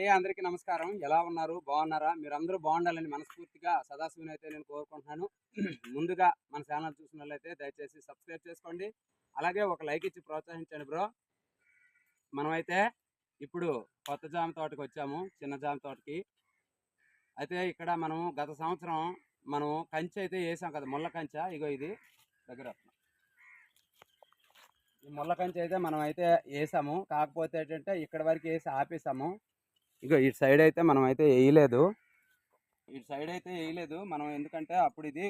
ఏ అందరికీ నమస్కారం. ఎలా ఉన్నారు? బాగున్నారా? మీరందరూ బాగుండాలని మనస్ఫూర్తిగా సదాశివుని అయితే నేను కోరుకుంటున్నాను. ముందుగా మన ఛానల్ చూసినట్లయితే దయచేసి సబ్స్క్రైబ్ చేసుకోండి. అలాగే ఒక లైక్ ఇచ్చి ప్రోత్సహించండి బ్రో. మనమైతే ఇప్పుడు కొత్త జామ తోటకి వచ్చాము చిన్న జామ తోటకి. అయితే ఇక్కడ మనం గత సంవత్సరం మనం కంచె అయితే వేసాం కదా ముళ్ళ కంచె. ఇగో ఇది దగ్గర. ఈ ముళ్ళ కంచె అయితే మనం అయితే వేసాము. కాకపోతే ఏంటంటే ఇక్కడ వరకు వేసి ఆపేసాము. ఇగో ఇటు సైడ్ అయితే మనం అయితే వేయలేదు ఇటు సైడ్ అయితే వేయలేదు మనం ఎందుకంటే అప్పుడు ఇది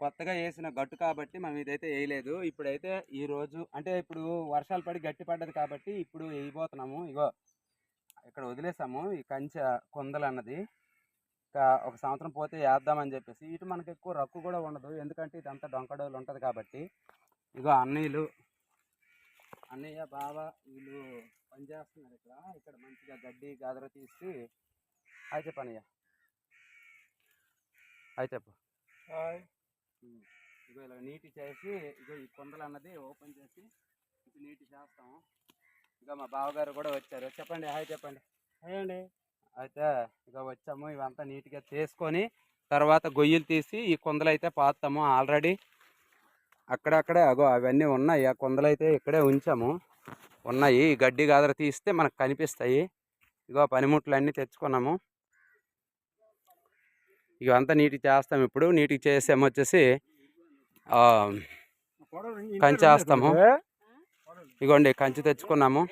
కొత్తగా వేసిన గట్టు కాబట్టి మనం ఇదైతే వేయలేదు ఇప్పుడైతే ఈరోజు అంటే ఇప్పుడు వర్షాలు పడి గట్టి పడ్డది కాబట్టి ఇప్పుడు వేయబోతున్నాము ఇగో ఇక్కడ వదిలేసాము. ఈ కంచె కొందలు అన్నది. ఇంకా ఒక సంవత్సరం పోతే వేద్దామని చెప్పేసి. ఇటు మనకి ఎక్కువ రక్కు కూడా ఉండదు. ఎందుకంటే ఇదంతా డొంకడోలు ఉంటుంది కాబట్టి. ఇగో అన్నీలు అన్నయ్య బావ వీళ్ళు పనిచేస్తున్నారు ఇక్కడ. ఇక్కడ మంచిగా గడ్డి గాదర తీసి హాయ్ చెప్పు అన్నయ్య. హాయ్ చెప్పు. ఉమ్. ఇగో ఇలా నీటి చేసి ఇగో ఈ కొందలు అన్నది ఓపెన్ చేసి ఇది నీటి చేస్తాము ఇక మా బావగారు కూడా వచ్చారు. చెప్పండి హాయ్ చెప్పండి. హాయ్ అండి. అయితే ఇక వచ్చాము. ఇవంతా నీట్గా చేసుకొని తర్వాత గొయ్యలు తీసి ఈ కొందలు అయితే పాతాము. ఆల్రెడీ అక్కడక్కడే అగో అవన్నీ ఉన్నాయి. ఆ కొందలు అయితే ఇక్కడే ఉంచాము. ఉన్నాయి. గడ్డి గాదర తీస్తే మనకు కనిపిస్తాయి. ఇగో పనిముట్లు అన్నీ తెచ్చుకున్నాము ఇవంతా నీటికి చేస్తాము ఇప్పుడు. నీటికి చేసాము వచ్చేసి కంచి వేస్తాము ఇగోండి కంచి తెచ్చుకున్నాము.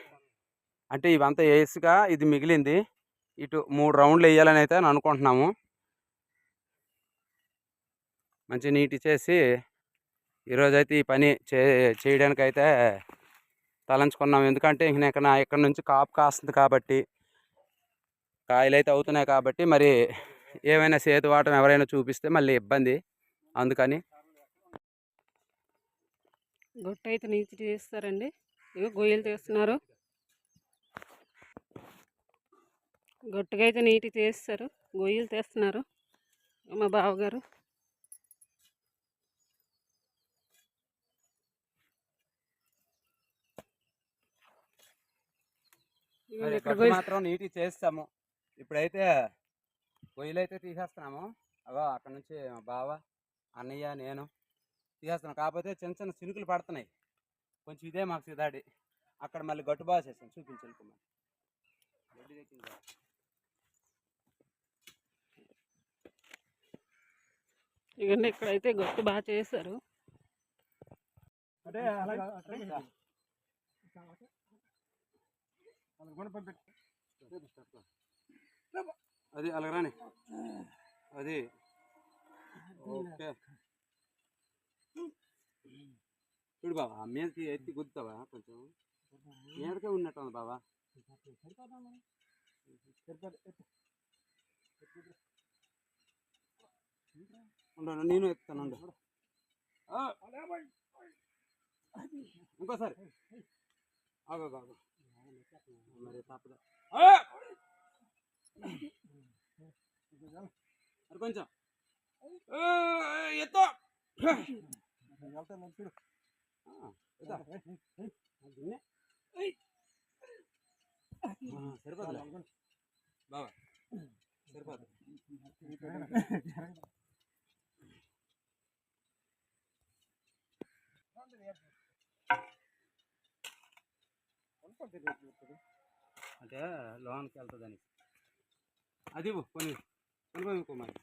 అంటే ఇవంతా వేసుగా ఇది మిగిలింది. ఇటు మూడు రౌండ్లు వేయాలని అయితే అనుకుంటున్నాము. మంచి నీటి చేసి ఈరోజైతే ఈ పని చే చేయడానికైతే తలంచుకున్నాం. ఎందుకంటే ఇంక ఇక్కడ ఇక్కడ నుంచి కాపు కాస్తుంది కాబట్టి కాయలు అయితే అవుతున్నాయి కాబట్టి మరి ఏమైనా సేతు వాటం ఎవరైనా చూపిస్తే మళ్ళీ ఇబ్బంది. అందుకని గొట్ట అయితే నీచి చేస్తారండి. ఇగో గొయ్యలు తీస్తున్నారు. గొట్టుగా అయితే నీటి తీస్తారు. గొయ్యలు తీస్తున్నారు. మా బావగారు మరి ఇగోండి ఇక్కడ గట్టు గొయ్యలు మాత్రం నీటి చేస్తాము ఇప్పుడైతే గొయ్యలు అయితే తీసేస్తున్నాము అవో అక్కడ నుంచి మా బావ అన్నయ్య నేను తీసేస్తున్నాం. కాకపోతే చిన్న చిన్న చినుకులు పడుతున్నాయి. కొంచెం ఇదే మాకు సిదాడి. అక్కడ మళ్ళీ గట్టు బాగా చేసాం. చూపించాలి. ఇవన్నీ ఇక్కడైతే గొట్టు బాగా చేశారు. అది అలాగరాని అది. ఓకే. చూడు బాబా మీదకి ఎత్తి గుద్దుతావా కొంచెం? మీదకే ఉన్నట్టు బాబా ఉండు, ఉండు, నేను ఉండు. ఆ, ఇంకోసారి. ఆగు ఆగు, ఆ! మరి కొంచెం ఏ, ఎత్తు ఆ, ఎత్తా. దున్నే. ఆ, సరిపోదులే బావా సరిపోదు అంటే లోన్కి వెళ్తుందని అది ఇవ్వు, కొన్ని కొన్ని కొన్ని కుమారి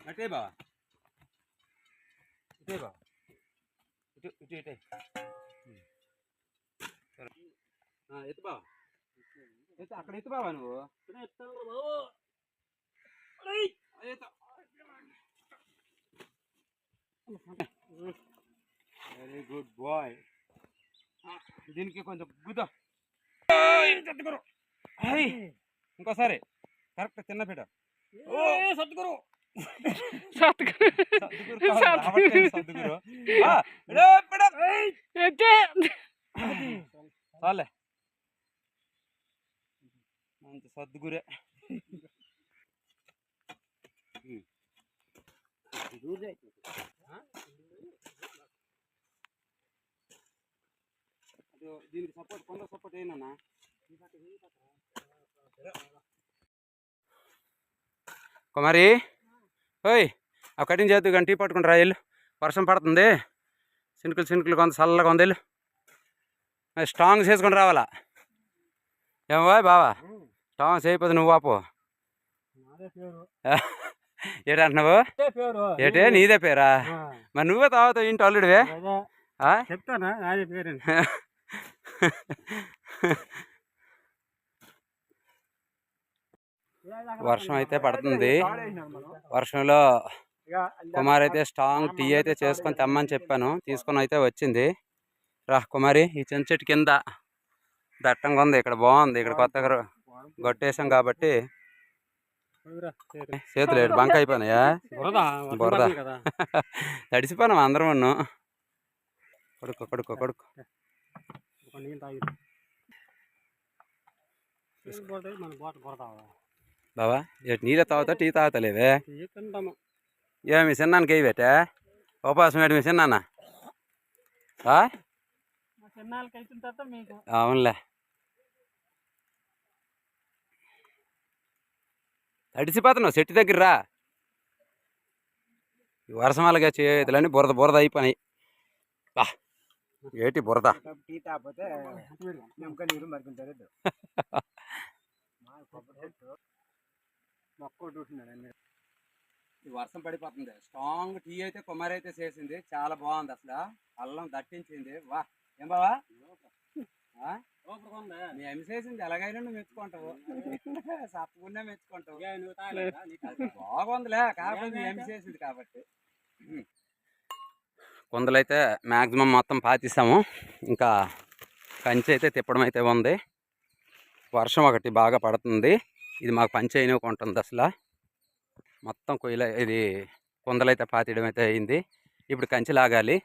అటే బా ఇటే బా ఇటు ఇటు ఇటే సరే ఆ, ఎత్తు బావా ఎత్తు అక్కడ ఎత్తు బావా నువ్వు అది ఎత్తు. వెరీ గుడ్ బాయ్ దీనికి కొంచెం గుద్ద ఇంకోసారి కరెక్ట్ చిన్న పీట సద్గురు సత్తుగురు చాలే. సద్దుగురే అదో దీనికి సపోర్ట్ కొండ సపోర్ట్ అయినా కుమారి. ఓయ్ ఆ కటింగ్ చేద్దు కానీ టీ పట్టుకుని రా వెళ్ళు. వర్షం పడుతుంది. చినుకులు చినుకులు కొంత చల్లగా ఉంది వెళ్ళు. స్ట్రాంగ్ చేసుకొని రావాలా? ఏమో బావా? స్ట్రాంగ్ చేయకపోతే నువ్వు ఆపు. ఏటంటున్నావు? ఏటే? నీదే పేరా? మరి నువ్వే తాగుతావు ఇంటి అల్లుడివే? ఆ? చెప్తానా? నాదే పేరు వర్షం అయితే పడుతుంది. వర్షంలో కుమార్ అయితే స్ట్రాంగ్ టీ అయితే చేసుకొని తెమ్మని చెప్పాను. తీసుకొని అయితే వచ్చింది. రా కుమారి ఈ చిన్న చెట్టు కింద దట్టంగా ఉంది. ఇక్కడ బాగుంది. ఇక్కడ కొత్తగా గొట్టేసాం కాబట్టి చేతులు ఏడు బంక అయిపోయినాయా? బురద తడిసిపోయినాం అందరం ఉన్ను. కొడుకు కొడుకు కొడుకు. బురద బావా? ఇటు నీళ్ళే తాగుతా టీ తాగుతలేవే? ఏ ఏమి చిన్నానికి అయి పెట్టా ఉపాసం ఏంటి మీ చిన్నాన్న? మా అవునులే. తడిసిపోతున్నావు చెట్టు దగ్గర రా. వర్షం అలాగే చేతులని బురద బురద అయిపోయినాయి. బా. ఏటి బురద? టీ మొక్క చూస్తున్నాడు ఈ వర్షం పడిపోతుంది. స్ట్రాంగ్ టీ అయితే కుమారి అయితే చేసింది. చాలా బాగుంది అసలు. అల్లం దట్టించింది. వా ఏం బావా? ఎమి చేసింది? ఎలాగైనా నువ్వు మెచ్చుకుంటావు. సప్పకుండా మెచ్చుకుంటావు. బాగుందిలే. కాకపోతే మీ ఎమి చేసింది కాబట్టి. కొందలైతే మ్యాక్సిమం మొత్తం పాతిస్తాము ఇంకా కంచి అయితే తిప్పడం అయితే ఉంది. వర్షం ఒకటి బాగా పడుతుంది. ఇది మాకు పంచి అయినకుంటుంది అసలు. మొత్తం కొయ్యల ఇది కొందలైతే పాతియడం అయితే అయింది. ఇప్పుడు కంచి లాగాలి.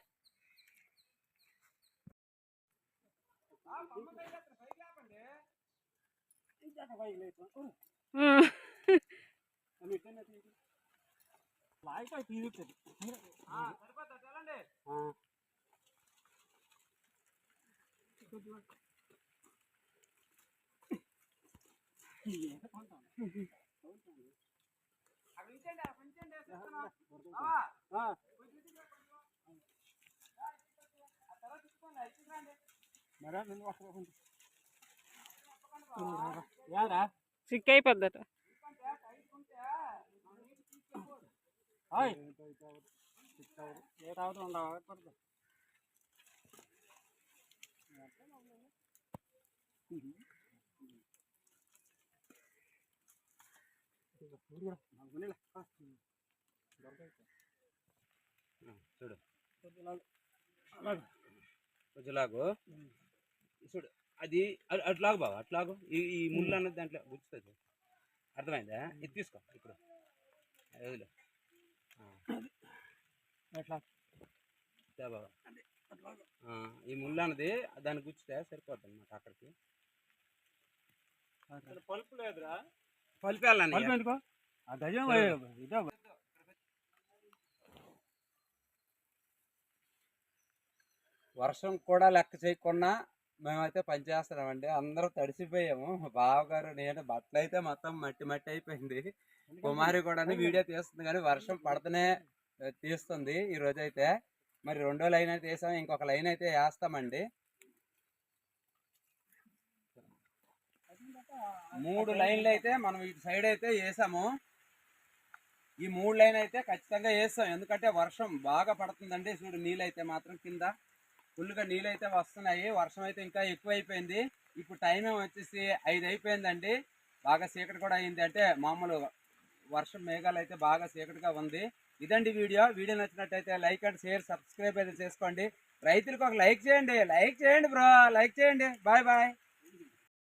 యారా సిక్ అయిపోద్దట హాయ్ ఏ తాగుతూ ఉండవు పడుతుంది చూడు. కొంచెంలాగు చూడు. అది అట్లాగు బాబా అట్లాగు ఈ ఈ ముళ్ళు అన్నది దాంట్లో గుచ్చుతుంది. అర్థమైందా? ఇది తీసుకో ఇప్పుడు. వదిలే. బాబా ఈ ముళ్ళు అన్నది దాన్ని గుచ్చితే సరిపోద్ది అనమాట అక్కడికి. పలుపు లేదురా. పలిపేయాలని వర్షం కూడా లెక్క చేయకుండా మేమైతే పని చేస్తున్నామండి. అందరూ తడిసిపోయాము. బావగారు నేను బట్టలు అయితే మొత్తం మట్టి మట్టి అయిపోయింది. కుమారి కూడా వీడియో తీస్తుంది కానీ వర్షం పడుతూనే తీస్తుంది ఈ రోజు అయితే మరి రెండో లైన్ అయితే వేసాం. ఇంకొక లైన్ అయితే వేస్తామండి. మూడు లైన్లు అయితే మనం ఇటు సైడ్ అయితే వేసాము. ఈ మూడు లైన్ అయితే ఖచ్చితంగా వేస్తాం. ఎందుకంటే వర్షం బాగా పడుతుందండి. చూడు నీళ్ళైతే మాత్రం కింద ఫుల్గా నీళ్ళైతే వస్తున్నాయి. వర్షం అయితే ఇంకా ఎక్కువ అయిపోయింది ఇప్పుడు టైం వచ్చేసి ఐదు అయిపోయిందండి. బాగా చీకటి కూడా అయింది. అంటే మామూలు వర్షం మేఘాలు అయితే బాగా చీకటిగా ఉంది. ఇదండి వీడియో. వీడియో నచ్చినట్టయితే లైక్ అండ్ షేర్ సబ్స్క్రైబ్ అయితే చేసుకోండి. రైతులకు ఒక లైక్ చేయండి. లైక్ చేయండి బ్రో. లైక్ చేయండి. Bye bye.